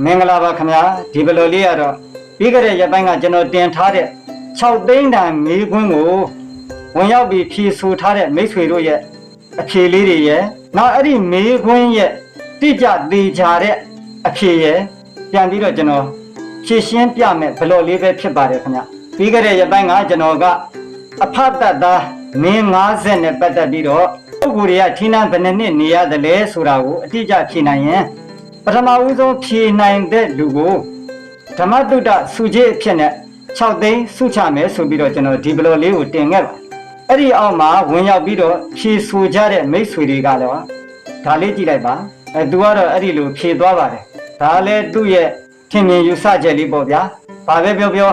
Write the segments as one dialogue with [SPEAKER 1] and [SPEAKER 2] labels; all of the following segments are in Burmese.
[SPEAKER 1] မင်္ဂလာပါခင်ဗျာဒီဘလိုလေးကတော့ပြီးခဲ့တဲ့ရက်ပိုင်းကကျွန်တော်တင်ထားတဲ့6သိန်းတန်မေးခွန်းကိုဝင်ရောက်ပြီးဖြေဆိုထားတဲ့မိတ်ဆွေတို့ရဲ့အဖြေလေးတွေရဲ့နောက်အဲ့ဒီမေးခွန်းရဲ့တိကျသေးချာတဲ့အဖြေရဲ့ပြန်ပြီးတော့ကျွန်တော်ဖြေရှင်းပြမယ်ဘလို့လေးပဲဖြစ်ပါတယ်ခင်ဗျာပြီးခဲ့တဲ့ရက်ပိုင်းကကျွန်တော်ကအဖတ်တတ်သားမင်း90နဲ့ပတ်သက်ပြီးတော့ပုဂ္ဂိုလ်တွေကထိနှံဘယ်နှစ်နှစ်နေရတယ်လဲဆိုတာကိုအတိအကျဖြေနိုင်ရင် ပထမဦးဆုံးဖြေနိုင်တဲ့လူကိုဓမ္မတုဒ္ဒစုကြီးအဖြစ်နဲ့6သိန်းစုချမယ်ဆိုပြီးတော့ကျွန်တော်ဒီဘလော်လေးကိုတင်ခဲ့ပါအဲ့ဒီအောက်မှာဝင်ရောက်ပြီးတော့ဖြေဆိုကြတဲ့မိတ်ဆွေတွေကလည်းဒါလေးကြည့်လိုက်ပါအဲသူကတော့အဲ့ဒီလိုဖြေသွားပါတယ်ဒါလည်းသူ့ရဲ့ထင်မြင်ယူဆချက်လေးပေါ့ဗျာဘာပဲပြောပြော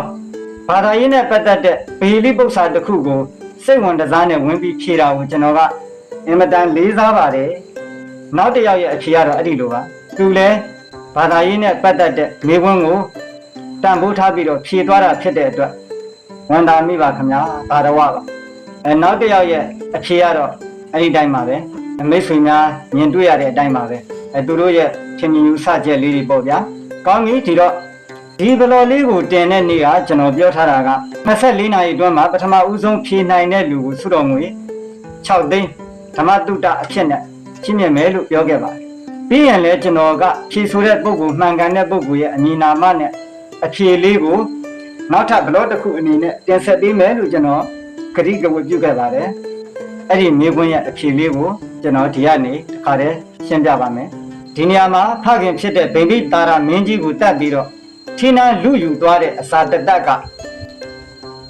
[SPEAKER 1] ဘာသာရေးနဲ့ပတ်သက်တဲ့ဘေလီပု္ပ္ပစာတစ်ခုကိုစိတ်ဝင်တစားနဲ့ဝင်ပြီးဖြေတာကိုကျွန်တော်ကအင်မတန်လေးစားပါတယ်နောက်တစ်ယောက်ရဲ့အဖြေကတော့အဲ့ဒီလိုပါ သူလည်းဘာသာရေးနဲ့ပတ်သက်တဲ့မိခွန်းကိုတန်ဖိုးထားပြီးတော့ဖြေသွားတာဖြစ်တဲ့အတွက်ဝန်တာမိပါခင်ဗျာဘာတော်ဝပါအဲနောက်တစ်ယောက်ရဲ့အဖြေကတော့အဲ့ဒီတိုင်းပါပဲမိတ်ဆွေများမြင်တွေ့ရတဲ့အတိုင်းပါပဲအဲသူတို့ရဲ့ထင်မြင်ယူဆချက်လေးတွေပေါ့ဗျာကောင်းပြီဒီတော့ဒီဘလော်လေးကိုတင်တဲ့နေ့ကကျွန်တော်ပြောထားတာက24နာရီအတွင်းမှာပထမဦးဆုံးဖြေနိုင်တဲ့လူကိုစုတော်ငွေ6သိန်းဓမ္မတုတ္တအဖြစ်နဲ့ချင်းမြင်မယ်လို့ပြောခဲ့ပါတယ် ပြီးရင်လည်းကျွန်တော်ကဖြေဆိုတဲ့ပုဂ္ဂိုလ်မှန်ကန်တဲ့ပုဂ္ဂိုလ်ရဲ့အမည်နာမနဲ့အဖြေလေးကိုနောက်ထပ်ဘလော့တစ်ခုအနေနဲ့တင်ဆက်ပေးမယ်လို့ကျွန်တော်ကတိကဝတ်ပြုခဲ့ပါတယ်အဲ့ဒီမြေခွန်းရဲ့အဖြေလေးကိုကျွန်တော်ဒီကနေတခါတည်းရှင်းပြပါမယ်ဒီနေရာမှာဖခင်ဖြစ်တဲ့ဗိမ္ပိတာရမင်းကြီးကိုတတ်ပြီးတော့ထင်းနာလူယူသွားတဲ့အစာတတက်က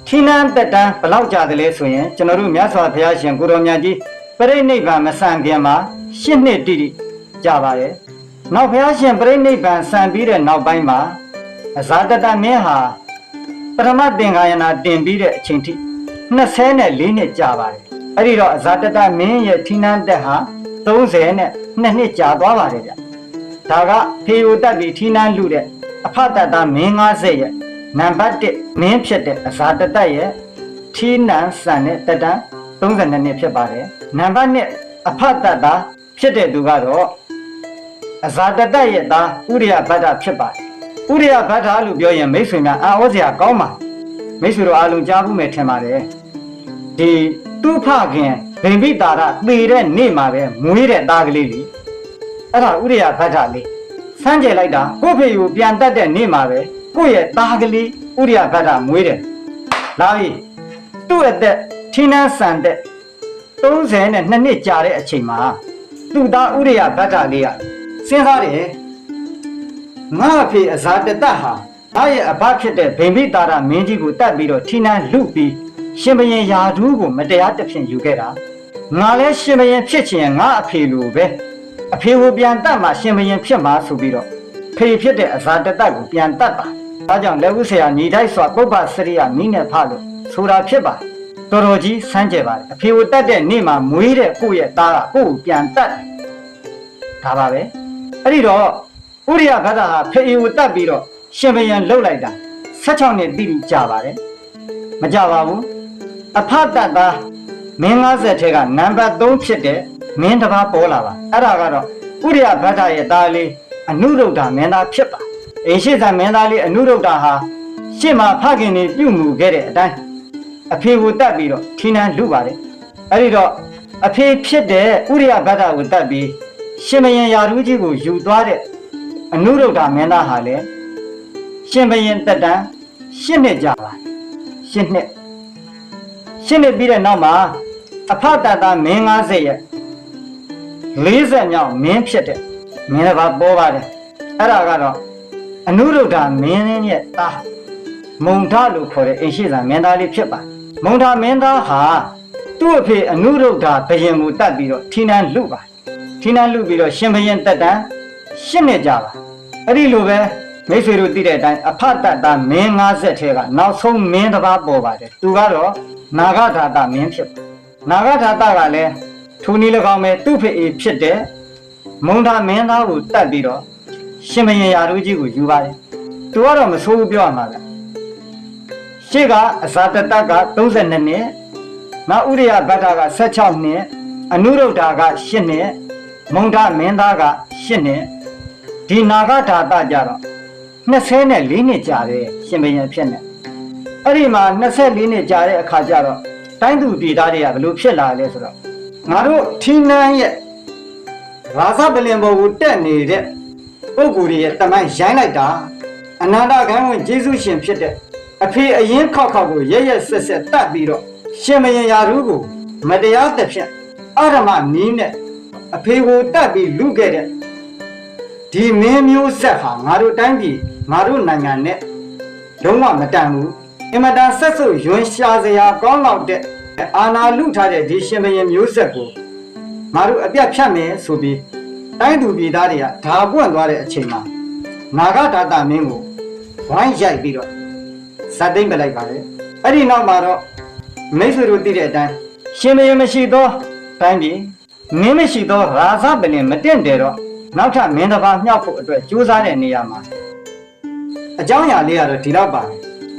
[SPEAKER 1] ထင်းနာတက်တန်းဘယ်လောက်ကြာတယ်လဲဆိုရင်ကျွန်တော်တို့မြတ်စွာဘုရားရှင်ကိုတော်မြတ်ကြီးပြိဋိနိဗ္ဗာန်မဆန်ခင်မှာရှစ်နှစ်တိတိ ကြာပါတယ်နောက်ဘုရားရှင်ပြိဋိနိဗ္ဗာန်ဆန်ပြီးတဲ့နောက်ပိုင်းမှာအဇာတတမင်းဟာပရမတ်သင်္ကာယနာတင်ပြီးတဲ့အချိန်ထိ24နှစ်ကြာပါတယ်အဲ့ဒီတော့အဇာတတမင်းရဲ့ထင်းနာတက်ဟာ30နဲ့2နှစ်ကြာသွားပါတယ်ဗျဒါကဖေယိုတက်ပြီးထင်းနာလူတဲ့အဖတတမင်း50ရဲ့နံပါတ်1မင်းဖြစ်တဲ့အဇာတတရဲ့ထင်းနန်ဆန်တဲ့တက်တန်း32နှစ်ဖြစ်ပါတယ်နံပါတ်2အဖတတဖြစ်တဲ့သူကတော့ အဇာတတရဲ့သားဥရိယဗတ္တဖြစ်ပါတယ်ဥရိယဗတ္တလို့ပြောရင်မိတ်ဆွေများအာဩစရာကောင်းပါမိတ်ဆွေတို့အားလုံးကြားဘူးမယ်ထင်ပါတယ်ဒီသူ့ဖခင်ဗိမ္ပိတာရသေတဲ့နေ့မှာပဲမွေးတဲ့သားကလေးလေအဲ့ဒါဥရိယဗတ္တလေးစမ်းကြယ်လိုက်တာကိုယ့်ဖေကိုပြန်တတ်တဲ့နေ့မှာပဲကိုယ့်ရဲ့သားကလေးဥရိယဗတ္တမွေးတယ်လာပြီသူ့အသက်ထင်းနှန်းဆန်တဲ့30နဲ့နှစ်နှစ်ကြာတဲ့အချိန်မှာသူ့သားဥရိယဗတ္တလေးက စဉ်းစားတယ်ငါအဖေအဇာတတဟာငါရဲ့အဘဖြစ်တဲ့ဗိမ္ပိတာရမင်းကြီးကိုတတ်ပြီးတော့ထိနှန်းလူပြီးရှင်ဘရင်ယာဒူးကိုမတရားတစ်ဖြင့်ယူခဲ့တာငါလည်းရှင်ဘရင်ဖြစ်ချင်ငါအဖေလိုပဲအဖေကိုပြန်တတ်မှရှင်ဘရင်ဖြစ်မှာဆိုပြီးတော့ဖေဖြစ်တဲ့အဇာတတကိုပြန်တတ်တာဒါကြောင့်လက်ဦးဆရာညီတိုက်စွာပုပ္ပစရိယမိနဲ့ဖလို့ဆိုတာဖြစ်ပါတော်တော်ကြီးစမ်းကြယ်ပါတယ်အဖေကိုတတ်တဲ့နေ့မှာမွေးတဲ့ကိုယ့်ရဲ့သားကကိုယ့်ကိုပြန်တတ်တယ်ဒါပါပဲ အဲ့ဒီတော့ဥရိယဘဒ္ဒဟာဖေကိုတတ်ပြီးတော့ရှင်ဘရင်လှုပ်လိုက်တာ16နှစ်တိတိကြာပါတယ်မကြပါဘူးအဖတတ်သားမင်း50ထဲကနံပါတ်3ဖြစ်တဲ့မင်းတစ်ပါးပေါ်လာပါအဲ့ဒါကတော့ဥရိယဘဒ္ဒရဲ့သားလေးအနုရုဒ္ဓမင်းသားဖြစ်ပါအင်းရှိသမင်းသားလေးအနုရုဒ္ဓဟာရှစ်မှာဖခင်နေပြုမှုခဲ့တဲ့အတိုင်းအဖေကိုတတ်ပြီးတော့ထင်းနှန်းလူပါတယ်အဲ့ဒီတော့အဖေဖြစ်တဲ့ဥရိယဘဒ္ဒကိုတတ်ပြီး ရှင်မယံယာရူးကြီးကိုယူသွားတဲ့အနုရုဒ္ဓမင်းသားဟာလေရှင်ဘရင်တက်တန်းရှစ်နှစ်ကြာပါရှစ်နှစ်ရှစ်နှစ်ပြီးတဲ့နောက်မှာအဖတတမင်း90ရဲ့40မြောက်မင်းဖြစ်တဲ့မင်းတစ်ပါးပေါ်ပါတယ်အဲ့ဒါကတော့အနုရုဒ္ဓမင်းရဲ့သားမုံထလို့ခေါ်တဲ့အိရှိသာမင်းသားလေးဖြစ်ပါမုံထမင်းသားဟာသူ့အဖေအနုရုဒ္ဓဘယင်ကိုတတ်ပြီးတော့ထီနန်းလူပါ ထီနန်းလူပြီးတော့ရှင်ဘရင်တက်တန်းရှစ်နှစ်ကြာပါအဲ့ဒီလိုပဲမိတ်ဆွေတို့သိတဲ့အတိုင်းအဖတတမင်း50ထဲကနောက်ဆုံးမင်းတစ်ပါးပေါ်ပါတယ်သူကတော့နာဂထာတမင်းဖြစ်ပါနာဂထာတကလည်းထိုနည်း၎င်းပဲသူ့ဖေအေဖြစ်တဲ့မုံထမင်းသားကိုတတ်ပြီးတော့ရှင်ဘရင်ယာတို့ကြီးကိုယူပါတယ်သူကတော့မဆိုးဘူးပြောရမှာပဲရှေ့ကအဇာတတက32နှစ်နောက်ဥရိယဘတ်တာက16နှစ်အနုရုဒ္ဓါက8နှစ် မုံထမင်းသားက8နှစ်ထဒီနာဂဓာတကြတော့24နှစ်ကြာတဲ့ရှင်ဘရင်ဖြစ်နေအဲ့ဒီမှာ24နှစ်ကြာတဲ့အခါကျတော့တိုင်းသူပြည်သားတွေကဘယ်လိုဖြစ်လာလဲဆိုတော့ငါတို့ထီနန်းရဲ့ရာဇပလင်ဘော်ကိုတက်နေတဲ့ပုဂ္ဂိုလ်တွေရဲ့တမိုင်းရိုင်းလိုက်တာအနန္တကံဝင်ယေရှုရှင်ဖြစ်တဲ့အဖေအရင်ခောက်ခောက်ကိုရရဆက်ဆက်တတ်ပြီးတော့ရှင်မရင်ရာထူးကို မတရားတစ်ဖြင့်အရမနီးနဲ့ အဖေကိုတတ်ပြီးလူခဲ့တဲ့ဒီမင်းမျိုးဆက်ဟာငါတို့တိုင်းပြည်ငါတို့နိုင်ငံနဲ့လုံးဝမတန်ဘူးအင်မတန်ဆက်ဆုပ်ယွန်းရှာစရာကောင်းတော့တဲ့အာနာလူထားတဲ့ဒီရှင်ဘရင်မျိုးဆက်ကိုငါတို့အပြတ်ဖြတ်မယ်ဆိုပြီးတိုင်းသူပြည်သားတွေကဓာပွင့်သွားတဲ့အချိန်မှာနာဂဒါတမင်းကိုဝိုင်းရိုက်ပြီးတော့ဇတ်သိမ့်ပလိုက်ပါတယ်အဲ့ဒီနောက်မှာတော့မိတ်ဆွေတို့သိတဲ့အတိုင်းရှင်ဘရင်မရှိသောတိုင်းပြည် မင်းမရှိသောရာဇပလင်မတင့်တယ်တော့နောက်ထပ်မင်းတစ်ပါးမြောက်ဖို့အတွက်ကြိုးစားတဲ့နေရာမှာအကြောင်းအရာလေးကတော့ဒီလောက်ပါပဲ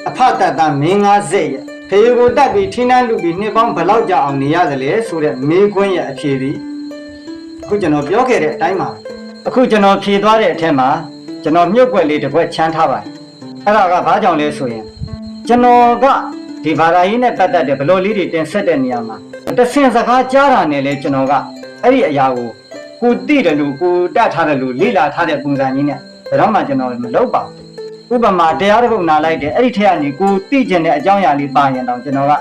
[SPEAKER 1] အဖတတ်တာမင်းငါစိတ်ရဲ့ဖေကိုတက်ပြီးထိနှမ်းလူပြီးနှစ်ပေါင်းဘယ်လောက်ကြာအောင်နေရသလဲဆိုတဲ့မေးခွန်းရဲ့အဖြေဒီအခုကျွန်တော်ပြောခဲ့တဲ့အတိုင်းပါအခုကျွန်တော်ဖြေသွားတဲ့အထက်မှာကျွန်တော်မြုပ်ွက်လေးတစ်ခွက်ချမ်းထားပါတယ်အဲ့ဒါကဘာကြောင့်လဲဆိုရင်ကျွန်တော်ကဒီဘာသာရေးနဲ့ပတ်သက်တဲ့ဘလို့လေးတွေတင်ဆက်တဲ့နေရာမှာတဆင်စကားကြားတာနဲ့လေကျွန်တော်က အဲ့ဒီအရာကိုကိုတိတယ်လို့ကိုတတ်ထားတယ်လို့လေ့လာထားတဲ့ပုံစံကြီးနဲ့ဘယ်တော့မှကျွန်တော်မလုပ်ပါဘူးဥပမာတရားတစ်ပုဒ်နာလိုက်တယ်အဲ့ဒီထက်ကနေကိုတိကျင်တဲ့အကြောင်းအရာလေးပါရင်တော့ကျွန်တော်က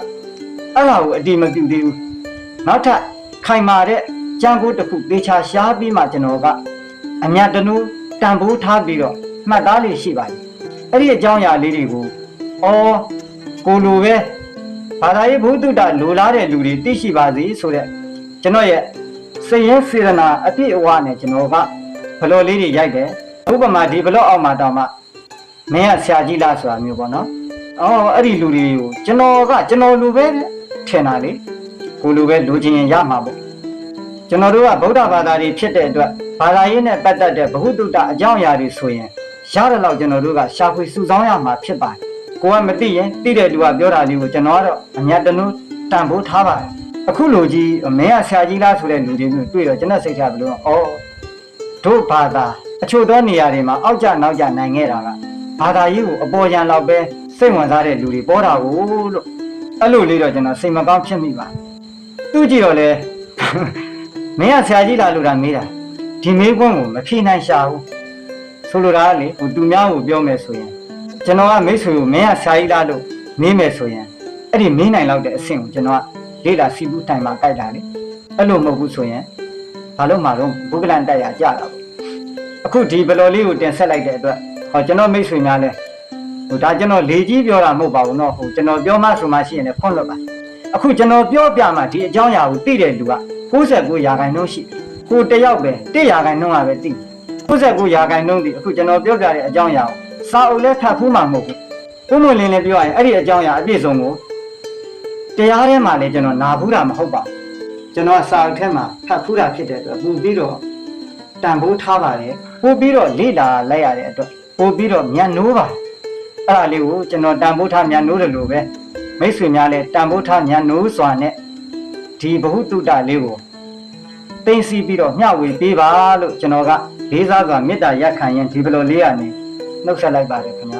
[SPEAKER 1] အဲ့ဒါကိုအတိမပြုသေးဘူးနောက်ထပ်ခိုင်မာတဲ့ကြံကိုတစ်ခုသေချာရှားပြီးမှကျွန်တော်ကအမြတ်တနူးတန်ဖိုးထားပြီးတော့မှတ်သားလေးရှိပါတယ်အဲ့ဒီအကြောင်းအရာလေးတွေကိုအော်ကိုလိုပဲဘာသာရေးဘုဒ္ဓတာလိုလားတဲ့လူတွေသိရှိပါစေဆိုတဲ့ကျွန်တော်ရဲ့ စည်ရင်စေရနာအပြည့်အဝနဲ့ကျွန်တော်ကဘလော်လေးတွေရိုက်တယ်ဥပမာဒီဘလော့အောက်မှာတောင်မှမင်းကဆရာကြီးလားဆိုတာမျိုးပေါ့နော်အော်အဲ့ဒီလူတွေကိုကျွန်တော်ကကျွန်တော်လူပဲထင်တာလေကိုလူပဲလူချင်းရင်ရမှာပေါ့ကျွန်တော်တို့ကဗုဒ္ဓဘာသာတွေဖြစ်တဲ့အတွက်ဘာသာရေးနဲ့ပတ်သက်တဲ့ဘ ഹു တုတအကြောင်းအရာတွေဆိုရင်ရတဲ့လောက်ကျွန်တော်တို့ကရှာဖွေစုဆောင်းရမှာဖြစ်ပါတယ်ကိုကမသိရင်သိတဲ့လူကပြောတာလေးကိုကျွန်တော်ကတော့အမြတ်တနုတန်ဖိုးထားပါတယ် အခုလိုကြီးမင်းကဆရာကြီးလားဆိုတဲ့လူတွေမျိုးတွေ့တော့ကျွန်တော်စိတ်ထားဘလို့ဩတို့ဘာသာအချို့သောနေရာတွေမှာအောက်ကျနောက်ကျနိုင်ခဲ့တာကဘာသာရေးကိုအပေါ်ယံလောက်ပဲစိတ်ဝင်စားတဲ့လူတွေပေါ်တာကိုလို့အဲ့လိုလေးတော့ကျွန်တော်စိတ်မကောင်းဖြစ်မိပါသူကြည့်တော့လေမင်းကဆရာကြီးလားလို့တာမေးတာဒီမေးခွန်းကိုမဖြေနိုင်ရှာဘူးဆိုလိုတာကလေဟိုသူများကိုပြောမယ်ဆိုရင်ကျွန်တော်ကမိတ်ဆွေကိုမင်းကဆရာကြီးလားလို့မေးမယ်ဆိုရင်အဲ့ဒီမေးနိုင်လောက်တဲ့အဆင့်ကိုကျွန်တော်က လေးလာစီဘူးတိုင်မှာကြိုက်တာလေအဲ့လိုမဟုတ်ဘူးဆိုရင်ဘာလို့မှတော့ဘုကလန်တက်ရကြတာပေါ့အခုဒီဘလော်လေးကိုတင်ဆက်လိုက်တဲ့အတွက်ဟောကျွန်တော်မိတ်ဆွေများလဲဟိုဒါကျွန်တော်လေကြီးပြောတာမဟုတ်ပါဘူးเนาะဟိုကျွန်တော်ပြောမှဆိုမှရှိရင်လည်းဖွင့်လို့ပါအခုကျွန်တော်ပြောပြမှဒီအကြောင်းအရာကိုသိတဲ့လူက69ရာခိုင်နှုန်းရှိတယ်ကိုတယောက်ပဲ1ရာခိုင်နှုန်းကပဲသိ69ရာခိုင်နှုန်းဒီအခုကျွန်တော်ပြောပြတဲ့အကြောင်းအရာကိုစာအုပ်လဲဖတ်ဖူးမှမဟုတ်ဘူးပုံမှန်လင်းလေးပြောရရင်အဲ့ဒီအကြောင်းအရာအပြည့်စုံကို တရားထဲမှာလည်းကျွန်တော်နာဘူးတာမဟုတ်ပါဘူးကျွန်တော်စာအုပ်ထဲမှာဖတ်ဖူးတာဖြစ်တဲ့အတွက်ပို့ပြီးတော့တန်ဖိုးထားပါတယ်ပို့ပြီးတော့လေ့လာလိုက်ရတဲ့အတွက်ပို့ပြီးတော့ညံ့နိုးပါအဲ့ဒါလေးကိုကျွန်တော်တန်ဖိုးထားညံ့နိုးတယ်လို့ပဲမိတ်ဆွေများလည်းတန်ဖိုးထားညံ့နိုးစွာနဲ့ဒီဘ ഹു တုတလေးကိုသိသိပြီးတော့မျှဝေပေးပါလို့ကျွန်တော်ကလေးစားစွာမေတ္တာရက်ခံရင်ဒီဘလိုလေးရနေနှုတ်ဆက်လိုက်ပါတယ်ခင်ဗျာ